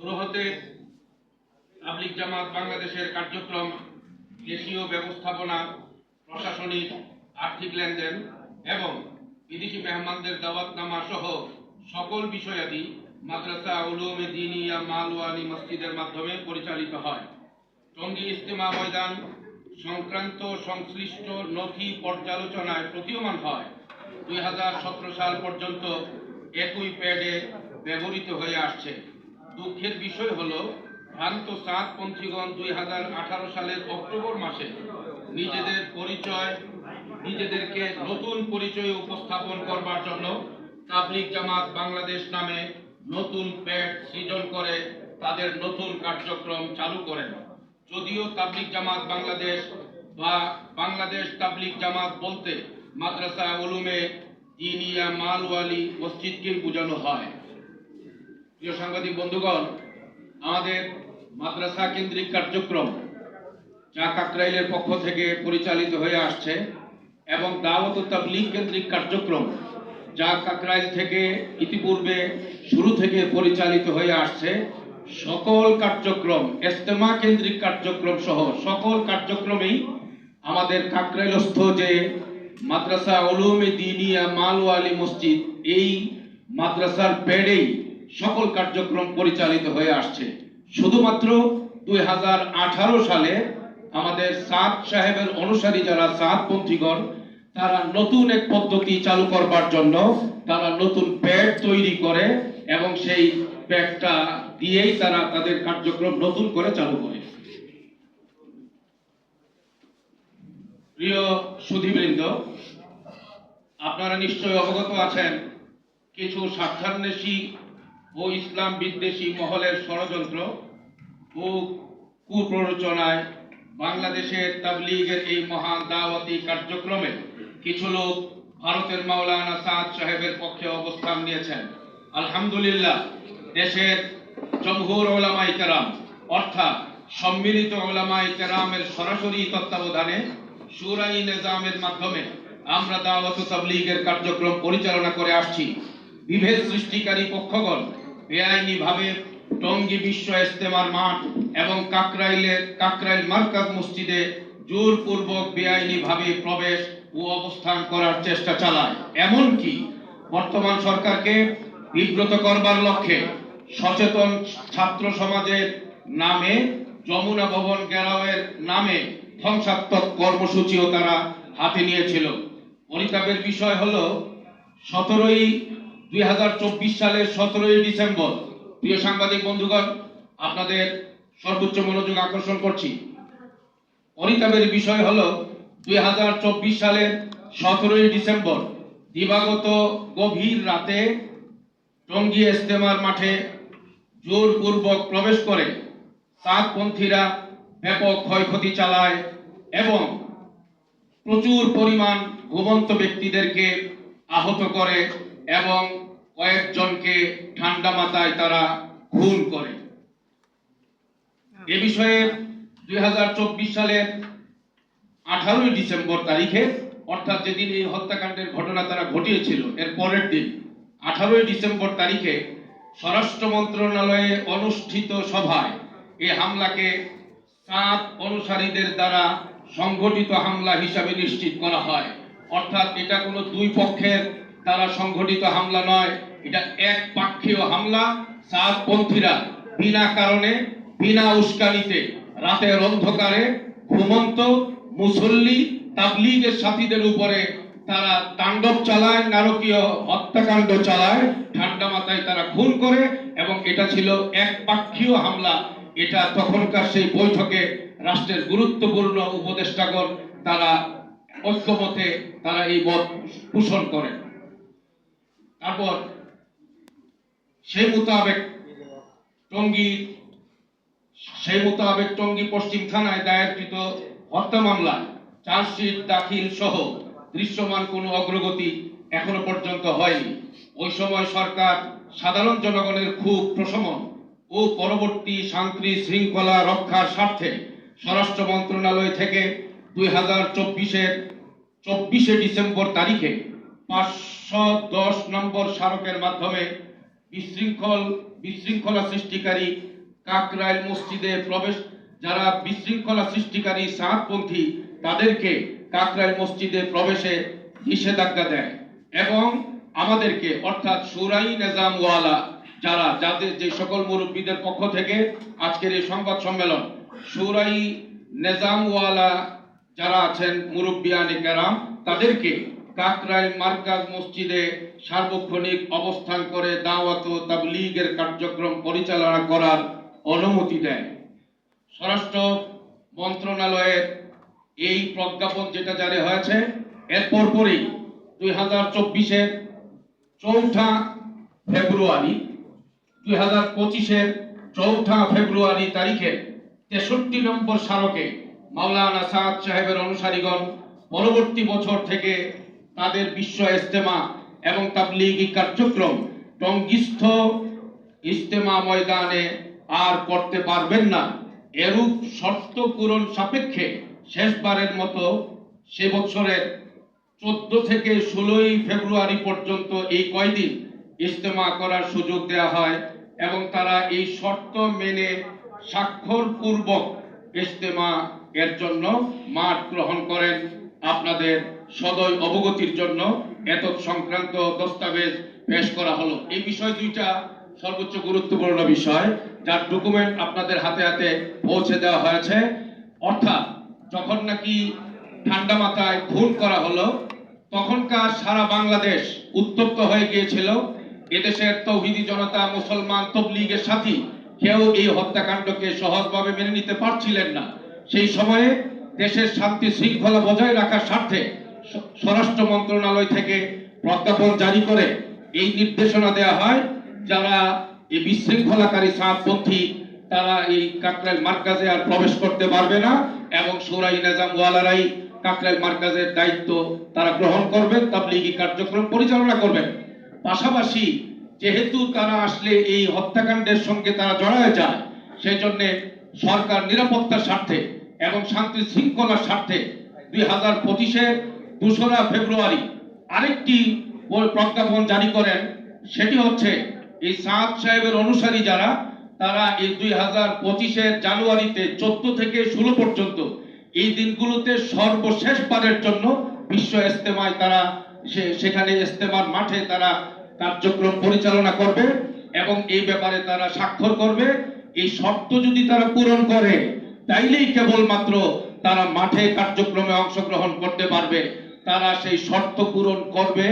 শুরু হতে তাবলিগ জামাত বাংলাদেশের কার্যক্রম, দেশীয় ব্যবস্থাপনা, প্রশাসনিক আর্থিক লেনদেন এবং বিদেশি মেহমানদের দাওয়াতনামা সহ সকল বিষয়াদি মাদ্রাসা, উলুমে দিনিয়া, মালওয়ানি মসজিদের মাধ্যমে পরিচালিত হয়। টঙ্গী ইস্তেমা ময়দান সংক্রান্ত সংশ্লিষ্ট নথি পর্যালোচনায় প্রতীয়মান হয়। দুই হাজার সতেরো সাল পর্যন্ত একই প্যাডে ব্যবহৃত হয়ে আসছে। দুঃখের বিষয় হলো, ভ্রান্ত সাতপন্থীগণ দুই হাজার আঠারো সালের অক্টোবর মাসে নিজেদের পরিচয়, নিজেদেরকে নতুন পরিচয় উপস্থাপন করবার জন্য তাবলিগ জামাত বাংলাদেশ নামে নতুন প্যাড সৃজন করে তাদের নতুন কার্যক্রম চালু করেন। যদিও তাবলিগ জামাত বাংলাদেশ বা বাংলাদেশ তাবলিগ জামাত বলতে মাদ্রাসা উলুমে দিনিয়া মালওয়ালি মসজিদকে বোঝানো হয়। প্রিয় সাংবাদিক বন্ধুগণ, আমাদের মাদ্রাসা কেন্দ্রিক কার্যক্রম যা কাকরাইলের পক্ষ থেকে পরিচালিত হয়ে আসছে এবং দাওয়াত তাবলিগ কেন্দ্রিক কার্যক্রম যা কাকরাইল থেকে ইতিপূর্বে শুরু থেকে পরিচালিত হয়ে আসছে। সকল কার্যক্রম ইস্তেমা কেন্দ্রিক কার্যক্রম সহ সকল কার্যক্রমেই আমাদের কাকরাইলস্থ যে মাদ্রাসা উলুমে দিনিয়া মালওয়ালি মসজিদ, এই মাদ্রাসার বেডেই সকল কার্যক্রম পরিচালিত হয়ে আসছে। শুধুমাত্র দুই সালে আমাদের সাদ সাহেবের অনুসারী যারা সাদপন্থীগণ তারা নতুন এক পদ্ধতি চালু করবার জন্য তারা নতুন প্যাড তৈরি করে এবং সেই প্যাডটা দিয়েই তারা তাদের কার্যক্রম নতুন করে চালু করে। প্রিয় সুধীবৃন্দ, আপনারা নিশ্চয়ই অবগত আছেন, কিছু স্বার্থান্বেষী ও ইসলাম বিদ্বেষী মহলের ষড়যন্ত্র ও কুপ্ররোচনায় বাংলাদেশের তাবলিগের এই মহান দাওয়াতি কার্যক্রমে কিছু লোক ভারতের মাওলানা সাদ সাহেবের পক্ষে অবস্থান নিয়েছেন। আলহামদুলিল্লাহ, দেশের জমহুর ওলামাই কেরাম, অর্থাৎ সম্মিলিত ওলামাই কেরামের সরাসরি তত্ত্বাবধানে সুরাই নিজামের মাধ্যমে আমরা দাওয়াত তাবলিগের কার্যক্রম পরিচালনা করে আসছি। বিভেদ সৃষ্টিকারী পক্ষগণ বেআইনি ভাবে টঙ্গী বিশ্ব ইস্তেমার মাঠ এবং কাকরাইলের কাকরাইল মার্কাজ মসজিদে জোরপূর্বক বেআইনি ভাবে প্রবেশ ও অবস্থান করার চেষ্টা চালায়। এমনকি বর্তমান সরকারকে বিব্রত করবার লক্ষ্যে সচেতন ছাত্র সমাজের নামে যমুনা ভবন গেরাওয়ের নামে ধ্বংসাত্মক কর্মসূচিও তারা হাতে নিয়েছিল। পরিতাপের বিষয় হলো, সতেরোই দুই হাজার চব্বিশ সালের সতেরোই ডিসেম্বর। প্রিয় সাংবাদিক বন্ধুগণ, আপনাদের সর্বোচ্চ মনোযোগ আকর্ষণ করছি। পরিতাপের বিষয় হলো, দুই সালের সতেরোই ডিসেম্বর, দিবাগত গভীর রাতে টঙ্গী ইস্তেমার মাঠে জোরপূর্বক প্রবেশ করে সাতপন্থীরা ব্যাপক ক্ষয়ক্ষতি চালায় এবং প্রচুর পরিমাণ ঘুমন্ত ব্যক্তিদেরকে আহত করে এবং কয়েকজনকে ঠান্ডা মাথায় তারা খুন করে। এ বিষয়ে দুই হাজার চব্বিশ সালের আঠারোই ডিসেম্বর তারিখে, অর্থাৎ যেদিন এই হত্যাকাণ্ডের ঘটনা তারা ঘটিয়েছিল, এর পরের দিন, আঠারোই ডিসেম্বর তারিখে স্বরাষ্ট্র মন্ত্রণালয়ে অনুষ্ঠিত সভায় এই হামলাকে সাত অনুসারীদের দ্বারা সংগঠিত হামলা হিসাবে নিশ্চিত করা হয়। অর্থাৎ এটা কোনো দুই পক্ষের দ্বারা সংগঠিত হামলা নয় এটা এক পাক্ষীয় হামলা সাতপন্থীরা বিনা কারণে, বিনা উস্কানিতে রাতের অন্ধকারে ঘুমন্ত মুসল্লি তাবলিগের সাথীদের উপরে তারা তাণ্ডব চালায়, নারকীয় হত্যাকাণ্ড চালায়, ঠান্ডা মাথায় তারা খুন করে এবং এটা ছিল এক পাক্ষীয় হামলা। এটা তখনকার সেই বৈঠকে রাষ্ট্রের গুরুত্বপূর্ণ উপদেষ্টাগণ তারা ঐক্যমতে তারা এই মত পোষণ করেন। তারপর সেই মোতাবেক টঙ্গী, সেই মোতাবেক টঙ্গী পশ্চিম থানায় দায়েরকৃত হত্যা মামলা চার্জশিট দাখিল সহ দৃশ্যমান কোনো অগ্রগতি এখনও পর্যন্ত হয়নি। ওই সময় সরকার সাধারণ জনগণের খুব প্রশমন ও পরবর্তী শান্তি শৃঙ্খলা রক্ষার স্বার্থে স্বরাষ্ট্র মন্ত্রণালয় থেকে দুই হাজার চব্বিশের চব্বিশে ডিসেম্বর তারিখে পাঁচশো দশ নম্বর স্মারকের মাধ্যমে বিশৃঙ্খল, বিশৃঙ্খলা সৃষ্টিকারী কাকরাইল মসজিদে প্রবেশ, যারা বিশৃঙ্খলা সৃষ্টিকারী সাতপন্থী, তাদেরকে কাকরাইল মসজিদে প্রবেশে নিষেধাজ্ঞা দেয় এবং আমাদেরকে, অর্থাৎ সুরাই নেজামওয়ালা, যারা যাদের, যে সকল মুরব্বীদের পক্ষ থেকে আজকের এই সংবাদ সম্মেলন, সুরাই নেজামওয়ালা যারা আছেন মুরব্বিয়ানে কেরাম, তাদেরকে কাকরাইল মার্কাজ মসজিদে সার্বক্ষণিক অবস্থান করে দাওয়াত ও তাবলীগের কার্যক্রম পরিচালনা করার অনুমতি দেয়। স্বরাষ্ট্র মন্ত্রণালয়ের এই প্রজ্ঞাপন যেটা জারি হয়েছে, এর পরপরই দুই হাজার চব্বিশের চৌঠা ফেব্রুয়ারি, দুই হাজার পঁচিশের চৌঠা ফেব্রুয়ারি তারিখে তেষট্টি নম্বর স্মারকে মাওলানা সাদ সাহেবের অনুসারীগণ পরবর্তী বছর থেকে তাদের বিশ্ব ইস্তেমা এবং তাবলিগি কার্যক্রম টঙ্গিস্থ ইস্তেমা ময়দানে আর করতে পারবেন না। এরূপ শর্ত পূরণ সাপেক্ষে শেষবারের মতো সে বছরের চোদ্দ থেকে ষোলোই ফেব্রুয়ারি পর্যন্ত এই কয়দিন ইজতেমা করার সুযোগ দেওয়া হয় এবং তারা এই শর্ত মেনে স্বাক্ষরপূর্বক ইজতেমা এর জন্য মাঠ গ্রহণ করেন। আপনাদের সদয় অবগতির জন্য এত সংক্রান্ত দস্তাবেজ পেশ করা হলো। এই বিষয় দুইটা সর্বোচ্চ গুরুত্বপূর্ণ বিষয়, যার ডকুমেন্ট আপনাদের হাতে হাতে পৌঁছে দেওয়া হয়েছে। অর্থাৎ যখন নাকি ঠান্ডা মাথায় খুন করা হলো, তখনকার সারা বাংলাদেশ উত্তপ্ত হয়ে গিয়েছিল। এদেশের তৌহিদি জনতা, মুসলমান তবলিগের সাথী কেউ এই হত্যাকাণ্ডকে সহজভাবে মেনে নিতে পারছিলেন না। সেই সময়ে দেশের শান্তি শৃঙ্খলা বজায় রাখার স্বার্থে স্বরাষ্ট্র মন্ত্রণালয় থেকে প্রজ্ঞাপন জারি করে এই নির্দেশনা দেওয়া হয়, যারা এই বিশৃঙ্খলাকারী সাতপন্থী তারা এই কাকরাইল মার্কাজে আর প্রবেশ করতে পারবে না এবং সুরাই নেজাম ওয়ালারাই কাকরাইল মার্কাজের দায়িত্ব তারা গ্রহণ করবেন তাবলিগি কার্যক্রম পরিচালনা করবেন পাশাপাশি যেহেতু তারা আসলে এই হত্যাকাণ্ডের সঙ্গে তারা জড়ায় যায় সেই জন্য সরকার নিরাপত্তার স্বার্থে এবং শান্তি শৃঙ্খলার স্বার্থে দুই হাজার পঁচিশের দোসরা ফেব্রুয়ারি আরেকটি প্রজ্ঞাপন জারি করেন, সেটি হচ্ছে এই সাদ সাহেবের অনুসারী যারা, তারা এই দুই হাজার পঁচিশের জানুয়ারিতে চোদ্দ থেকে ষোলো পর্যন্ত এই দিনগুলোতে সর্বশেষ বারের জন্য বিশ্ব ইস্তেমায় তারা সেখানে ইস্তেমার মাঠে তারা কার্যক্রম পরিচালনা করবে এবং এই ব্যাপারে তারা স্বাক্ষর করবে। এই শর্ত যদি তারা পূরণ করে, তাইলেই কেবলমাত্র তারা মাঠে কার্যক্রমে অংশগ্রহণ করতে পারবে। তারা সেই শর্ত পূরণ করবে,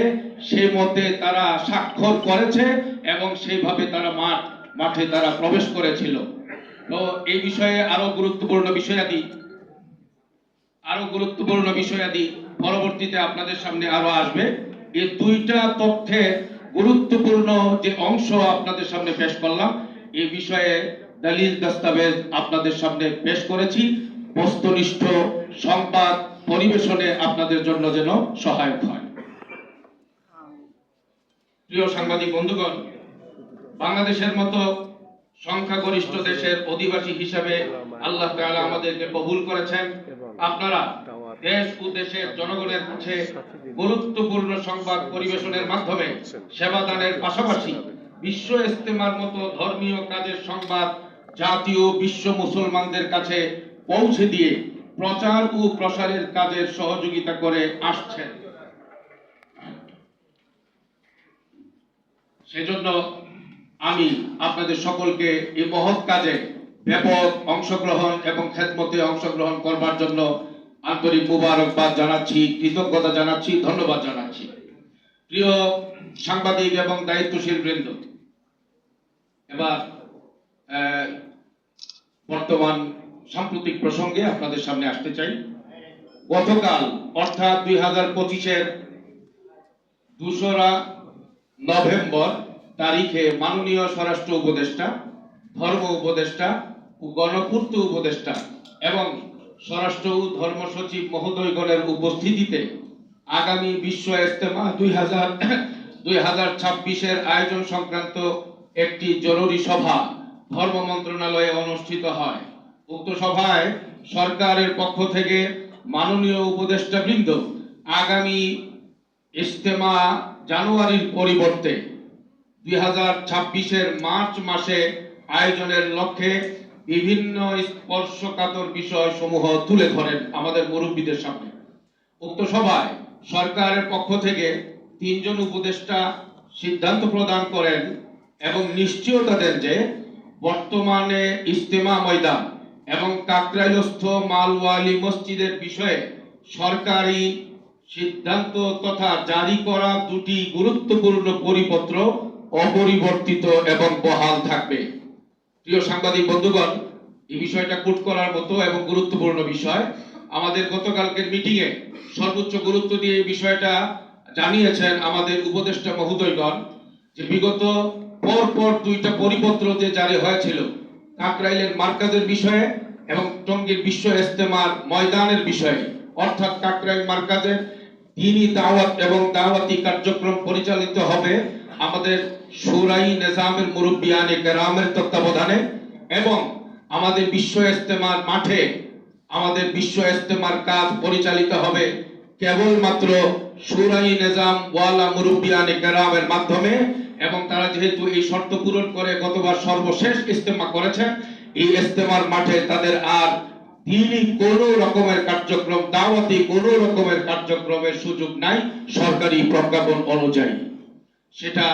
সে মতে তারা স্বাক্ষর করেছে এবং সেইভাবে তারা মাঠ, মাঠে তারা প্রবেশ করেছিল। তো এই বিষয়ে আরও গুরুত্বপূর্ণ বিষয়াদি আরও গুরুত্বপূর্ণ বিষয়াদি পরবর্তীতে আপনাদের সামনে আরও আসবে। এই দুইটা তথ্যের গুরুত্বপূর্ণ যে অংশ আপনাদের সামনে পেশ করলাম এই বিষয়ে দলিল দস্তাবেজ আপনাদের সামনে পেশ করেছি। বস্তুনিষ্ঠ সংবাদ পরিবেশনে আপনাদের জন্য যেন সহায়ক হয়। প্রিয় সাংবাদিক বন্ধুগণ, বাংলাদেশের মতো সংখ্যাগরিষ্ঠ দেশের অধিবাসী হিসাবে আল্লাহ তাআলা আমাদেরকে কবুল করেছেন। আপনারা দেশ ও দেশের জনগণের কাছে গুরুত্বপূর্ণ সংবাদ পরিবেশনের মাধ্যমে সেবাদানের পাশাপাশি বিশ্ব ইস্তেমার মতো ধর্মীয় কাজের সংবাদ জাতীয় বিশ্ব মুসলমানদের কাছে পৌঁছে দিয়ে প্রচার ও প্রসারের কাজের সহযোগিতা করে আসছেন। সেজন্য আমি আপনাদের সকলকে এই মহৎ কাজে ব্যাপক অংশগ্রহণ এবং খেদমতে অংশগ্রহণ করবার জন্য আন্তরিক মুবারকবাদ জানাচ্ছি, কৃতজ্ঞতা জানাচ্ছি, ধন্যবাদ জানাচ্ছি। প্রিয় সাংবাদিক এবং দায়িত্বশীল বৃন্দ, এবার বর্তমান সাম্প্রতিক প্রসঙ্গে আপনাদের সামনে আসতে চাই। গতকাল, অর্থাৎ দুই হাজার পঁচিশের নভেম্বর তারিখে মাননীয় স্বরাষ্ট্র উপদেষ্টা, ধর্ম উপদেষ্টা গণপূর্ত উপদেষ্টা এবং স্বরাষ্ট্র ধর্ম সচিব মহোদয়গণের উপস্থিতিতে আগামী বিশ্ব ইস্তেমা দুই হাজার দুই হাজার ছাব্বিশের আয়োজন সংক্রান্ত একটি জরুরি সভা ধর্ম মন্ত্রণালয়ে অনুষ্ঠিত হয়। উক্ত সভায় সরকারের পক্ষ থেকে মাননীয় উপদেষ্টা বৃন্দ আগামী ইস্তেমা জানুয়ারির পরিবর্তে দুই হাজার ছাব্বিশের মার্চ মাসে আয়োজনের লক্ষ্যে বিভিন্ন স্পর্শকাতর বিষয় সমূহ তুলে ধরেন আমাদের মুরব্বীদের সামনে। উক্ত সভায় সরকারের পক্ষ থেকে তিনজন উপদেষ্টা সিদ্ধান্ত প্রদান করেন এবং নিশ্চয়তা দেন যে বর্তমানে ইস্তেমা ময়দান এবং কাকরাইলস্থ মালওয়ালি মসজিদের বিষয়ে সরকারি সিদ্ধান্ত তথা জারি করা দুটি গুরুত্বপূর্ণ পরিপত্র অপরিবর্তিত এবং বহাল থাকবে। প্রিয় সাংবাদিক বন্ধুগণ, এই বিষয়টা কুট করার মতো এবং গুরুত্বপূর্ণ বিষয়। আমাদের গতকালকের মিটিং এ সর্বোচ্চ গুরুত্ব দিয়ে এই বিষয়টা জানিয়েছেন আমাদের উপদেষ্টা মহোদয়গণ যে বিগত পর পর দুইটা পরিপত্র যে জারি হয়েছিল কাকরাইলের মার্কাজের বিষয়ে এবং টঙ্গীর বিশ্ব ইস্তেমার ময়দানের বিষয়ে। অর্থাৎ কাকরাইল মার্কাজের দিনই দাওয়াত এবং দাওয়াতি কার্যক্রম পরিচালিত হবে আমাদের সুরাই নিজামের মুরব্বিয়ানে কেরামের তত্ত্বাবধানে এবং আমাদের বিশ্ব ইস্তেমার মাঠে আমাদের বিশ্ব ইস্তেমার কাজ পরিচালিত হবে কেবলমাত্র সুরাই নিজাম ওয়ালা মুরব্বিয়ানে কেরামের মাধ্যমে। এবং তারা যেহেতু এই শর্ত পূরণ করে গতবার সর্বশেষ ইস্তেমা করেছেন, এই ইস্তেমার মাঠে তাদের আর দিনই কোন রকমের কার্যক্রম, দাওয়াতি কোন রকমের কার্যক্রমের সুযোগ নাই সরকারি প্রজ্ঞাপন অনুযায়ী। সেটা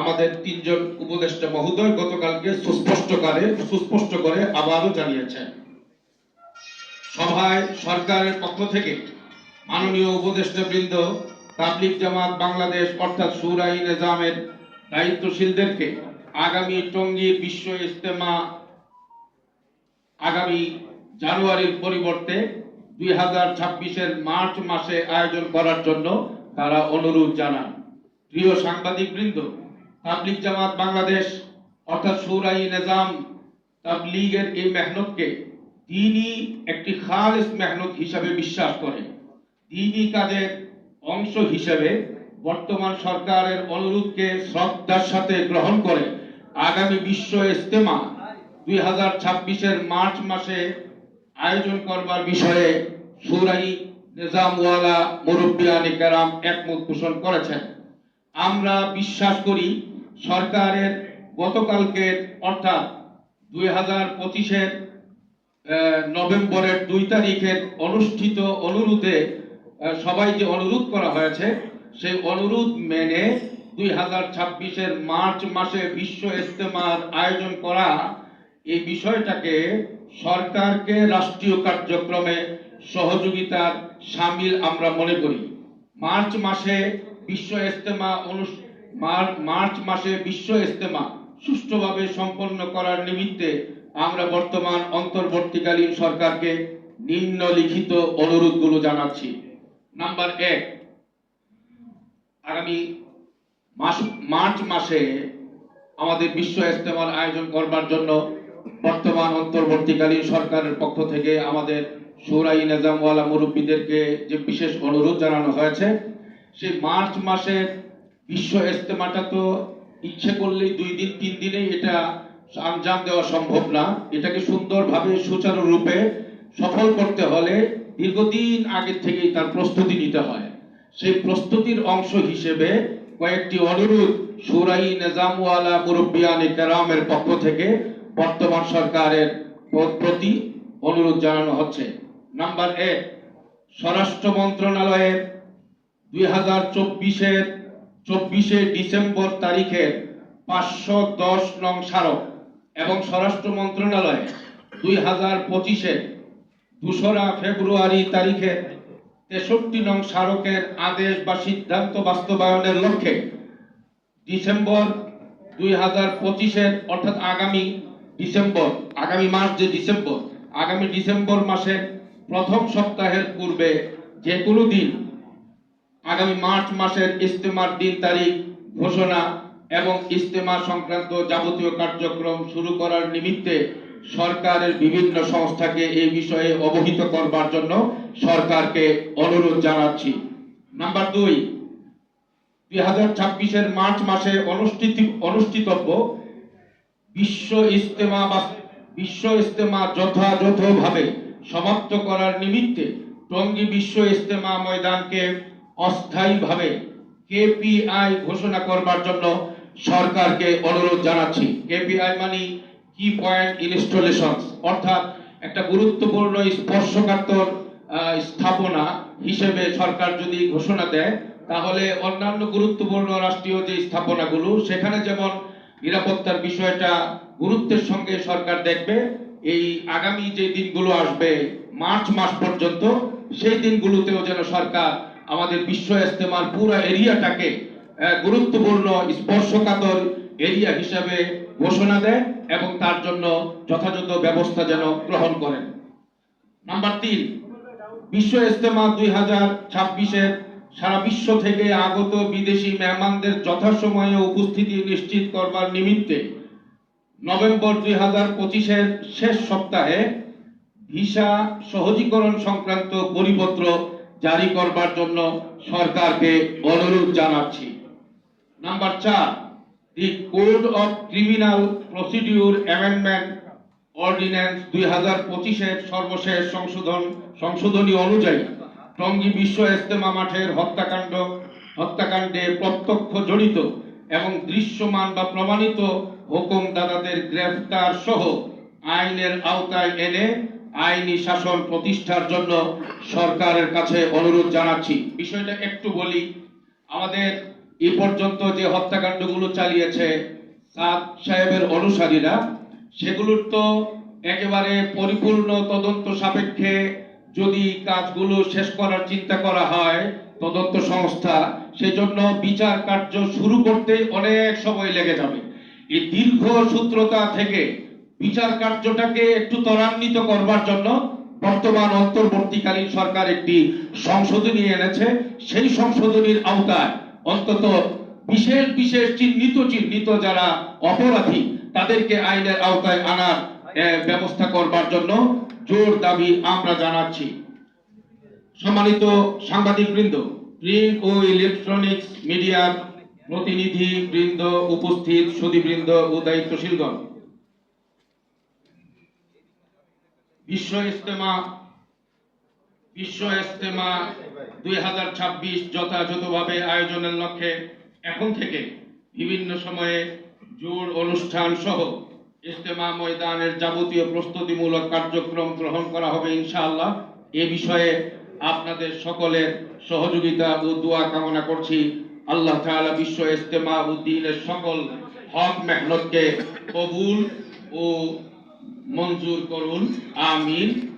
আমাদের তিনজন উপদেষ্টা মহোদয় গতকালকে সুস্পষ্ট করে সুস্পষ্ট করে আবারও জানিয়েছেন। সভায় সরকারের পক্ষ থেকে মাননীয় উপদেষ্টা বৃন্দ তাবলিক জামাত বাংলাদেশ, অর্থাৎ সুরাই নিজামের দায়িত্বশীলদেরকে আগামী টঙ্গীর বিশ্ব ইস্তেমা আগামী জানুয়ারির পরিবর্তে দুই হাজার ছাব্বিশের মার্চ মাসে আয়োজন করার জন্য তারা অনুরোধ জানান। প্রিয় সাংবাদিক বৃন্দ তাবলিগ জামাত বাংলাদেশ অর্থাৎ সৌরাই নিজাম তাবলিগের এই মেহনতকে দিনই একটি খালেস মেহনত হিসাবে বিশ্বাস করে। দিনই কাজের অংশ হিসেবে বর্তমান সরকারের অনুরোধকে শ্রদ্ধার সাথে গ্রহণ করে আগামী বিশ্ব ইস্তেমা দুই হাজার ছাব্বিশের মার্চ মাসে আয়োজন করবার বিষয়ে সুরাই নিজামওয়ালা মুরব্বিয়ানি কেরাম একমত পোষণ করেছেন। আমরা বিশ্বাস করি সরকারের গতকালকের অর্থাৎ দুই হাজার পঁচিশের নভেম্বরের দুই তারিখের অনুষ্ঠিত অনুরোধে সবাই যে অনুরোধ করা হয়েছে সেই অনুরোধ মেনে দুই হাজার ছাব্বিশের মার্চ মাসে বিশ্ব ইস্তেমার আয়োজন করা এই বিষয়টাকে সরকারকে রাষ্ট্রীয় কার্যক্রমে সহযোগিতার সামিল আমরা মনে করি। মার্চ মাসে বিশ্ব মার- মার্চ মাসে বিশ্ব ইস্তেমা সুষ্ঠুভাবে সম্পন্ন করার নিমিত্তে আমরা বর্তমান অন্তর্বর্তীকালীন সরকারকে নিম্নলিখিত অনুরোধগুলো জানাচ্ছি। নাম্বার এক আগামী মাস, মার্চ মাসে আমাদের বিশ্ব ইস্তেমার আয়োজন করবার জন্য বর্তমান অন্তর্বর্তীকালীন সরকারের পক্ষ থেকে আমাদের সৌরাই নিজামওয়ালা মুরব্বীদেরকে যে বিশেষ অনুরোধ জানানো হয়েছে সেই মার্চ মাসের বিশ্ব ইস্তেমাটা তো ইচ্ছে করলেই দুই দিন, তিন দিনেই এটা আঞ্জাম দেওয়া সম্ভব না। এটাকে সুন্দরভাবে, সুচারুরূপে সফল করতে হলে দীর্ঘদিন আগে থেকেই তার প্রস্তুতি নিতে হয়। সেই প্রস্তুতির অংশ হিসেবে কয়েকটি অনুরোধ সুরাই নিজামওয়ালা মুরব্বিয়ানি কেরামের পক্ষ থেকে বর্তমান সরকারের প্রতি অনুরোধ জানানো হচ্ছে। নাম্বার এক, স্বরাষ্ট্র মন্ত্রণালয়ের দুই হাজার চব্বিশের চব্বিশে ডিসেম্বর তারিখের পাঁচশো দশ নং স্মারক এবং স্বরাষ্ট্র মন্ত্রণালয় দুই হাজার পঁচিশের দোসরা ফেব্রুয়ারি তারিখে তেষট্টি নং স্মারকের আদেশ বা সিদ্ধান্ত বাস্তবায়নের লক্ষ্যে ডিসেম্বর দুই হাজার পঁচিশের, অর্থাৎ আগামী ডিসেম্বর, আগামী মাস যে ডিসেম্বর, আগামী ডিসেম্বর মাসের প্রথম সপ্তাহের পূর্বে যে কোনো দিন আগামী মার্চ মাসের ইস্তেমার দিন তারিখ, ঘোষণা এবং ইস্তেমা সংক্রান্ত যাবতীয় কার্যক্রম শুরু করার নিমিত্তে সরকারের বিভিন্ন সংস্থাকে এই বিষয়ে অবহিত করবার জন্য সরকারকে অনুরোধ জানাচ্ছি। নাম্বার দুই দুই হাজার ছাব্বিশের মার্চ মাসে অনুষ্ঠিত, অনুষ্ঠিতব্য বিশ্ব ইজতেমা বা বিশ্ব ইস্তেমা যথাযথভাবে সমাপ্ত করার নিমিত্তে টঙ্গী বিশ্ব ইজতেমা ময়দানকে অস্থায়ীভাবে কেপিআই ঘোষণা করবার জন্য সরকারকে অনুরোধ জানাচ্ছি। কেপিআই মানি কি পয়েন্ট ইনস্টলেশন অর্থাৎ একটা গুরুত্বপূর্ণ স্পর্শকাতর স্থাপনা হিসেবে সরকার যদি ঘোষণা দেয়, তাহলে অন্যান্য গুরুত্বপূর্ণ রাষ্ট্রীয় যে স্থাপনাগুলো, সেখানে যেমন নিরাপত্তার বিষয়টা গুরুত্বের সঙ্গে সরকার দেখবে, এই আগামী যে দিনগুলো আসবে, মার্চ মাস পর্যন্ত, সেই দিনগুলোতেও যেন সরকার আমাদের বিশ্ব ইস্তেমার পুরো এরিয়াটাকে গুরুত্বপূর্ণ স্পর্শকাতর এরিয়া হিসাবে ঘোষণা দেয় এবং তার জন্য যথাযথ ব্যবস্থা যেন গ্রহণ করেন। নাম্বার তিন, বিশ্ব ইস্তেমা দুই হাজার ছাব্বিশের সারা বিশ্ব থেকে আগত বিদেশি মেহমানদের যথাসময়ে উপস্থিতি নিশ্চিত করবার নিমিত্তে নভেম্বর দুই হাজার পঁচিশের শেষ সপ্তাহে ভিসা সহজীকরণ সংক্রান্ত পরিপত্র জারি করবার জন্য সরকারকে অনুরোধ জানাচ্ছি। নাম্বার চার the code of criminal procedure amendment ordinance দুই হাজার পঁচিশের সর্বশেষ সংশোধন, সংশোধনী অনুযায়ী টঙ্গী বিশ্ব ইস্তেমা মাঠের হত্যাকাণ্ড, হত্যাকাণ্ডে প্রত্যক্ষ জড়িত এবং দৃশ্যমান বা প্রমাণিত হুকুমদাতাদের গ্রেফতার সহ আইনের আওতায় এনে আইনি শাসন প্রতিষ্ঠার জন্য সরকারের কাছে অনুরোধ জানাচ্ছি। বিষয়টা একটু বলি। আমাদের এ পর্যন্ত যে হত্যাকাণ্ডগুলো চালিয়েছে সাদ সাহেবের অনুসারীরা, সেগুলোর তো একেবারে পরিপূর্ণ তদন্ত সাপেক্ষে যদি কাজগুলো শেষ করার চিন্তা করা হয় তদন্ত সংস্থা, সেজন্য বিচার কার্য শুরু করতে অনেক সময় লেগে যাবে। এই দীর্ঘ সূত্রতা থেকে বিচার কার্যটাকে একটু ত্বরান্বিত করবার জন্য বর্তমান অন্তর্বর্তীকালীন সরকার একটি সংশোধনী এনেছে। সেই সংশোধনীর আওতায় অন্তত বিশেষ বিশেষ চিহ্নিত চিহ্নিত যারা অপরাধী, তাদেরকে আইনের আওতায় আনার ব্যবস্থা করবার জন্য জোর দাবি আমরা জানাচ্ছি। সম্মানিত সাংবাদিক বৃন্দ প্রিন্ট ও ইলেকট্রনিক্স মিডিয়ার প্রতিনিধি বৃন্দ উপস্থিত সুদীবৃন্দ ও দায়িত্বশীলগণ। বিশ্ব ইস্তেমা বিশ্ব ইস্তেমা দুই হাজার ছাব্বিশ যথাযথভাবে আয়োজনের লক্ষ্যে এখন থেকে বিভিন্ন সময়ে জোর অনুষ্ঠান সহ ইস্তেমা ময়দানের যাবতীয় প্রস্তুতিমূলক কার্যক্রম গ্রহণ করা হবে ইনশাআল্লাহ। এ বিষয়ে আপনাদের সকলের সহযোগিতা ও দোয়া কামনা করছি। আল্লাহ তাআলা বিশ্ব ইজতেমা ইস্তেমা উদ্দিনের সকল হক মেহনতকে কবুল ও মঞ্জুর করুন। আমিন।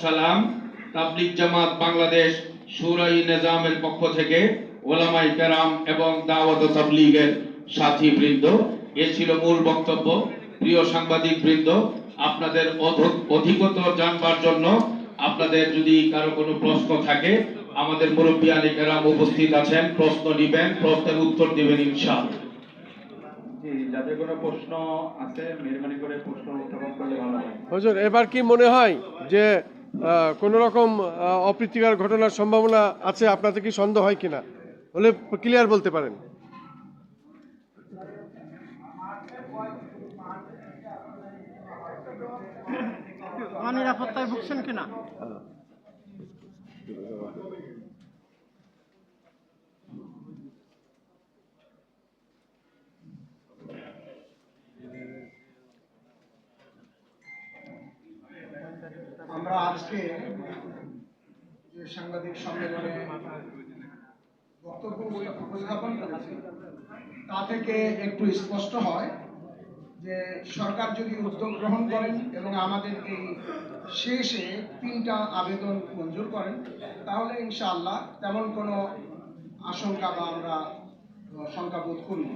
সালাম তাবলিগ জামাত বাংলাদেশ সুরাই নিজামের পক্ষ থেকে ওলামাই কেরাম এবং দাওয়াত তাবলিগের সাথী বৃন্দ এ ছিল মূল বক্তব্য। প্রিয় সাংবাদিক বৃন্দ আপনাদের অধ- অধিকতর জানবার জন্য আপনাদের যদি কারও কোনো প্রশ্ন থাকে, আমাদের মুরব্বিয়ানি কেরাম উপস্থিত আছেন। প্রশ্ন নিবেন, প্রশ্নের উত্তর দিবেন ইনশাআল্লাহ। যাদের কোনো প্রশ্ন আছে মেহরবানি করে প্রশ্ন উত্থাপন করলে ভালো হয়। হুজুর এবার কি মনে হয় যে কোনো রকম অপ্রীতিকর ঘটনার সম্ভাবনা আছে? আপনাদের কি সন্দেহ হয় কিনা? হলে ক্লিয়ার বলতে পারেন। অনিরাপত্তায় ভুগছেন কিনা? আমরা আজকে যে সাংবাদিক সম্মেলনে বক্তব্য উপস্থাপন করেছি, তা থেকে একটু স্পষ্ট হয় যে সরকার যদি উদ্যোগ গ্রহণ করেন এবং আমাদের এই শেষে তিনটা আবেদন মঞ্জুর করেন, তাহলে ইনশাআল্লাহ তেমন কোনো আশঙ্কা বা আমরা শঙ্কা বোধ করি।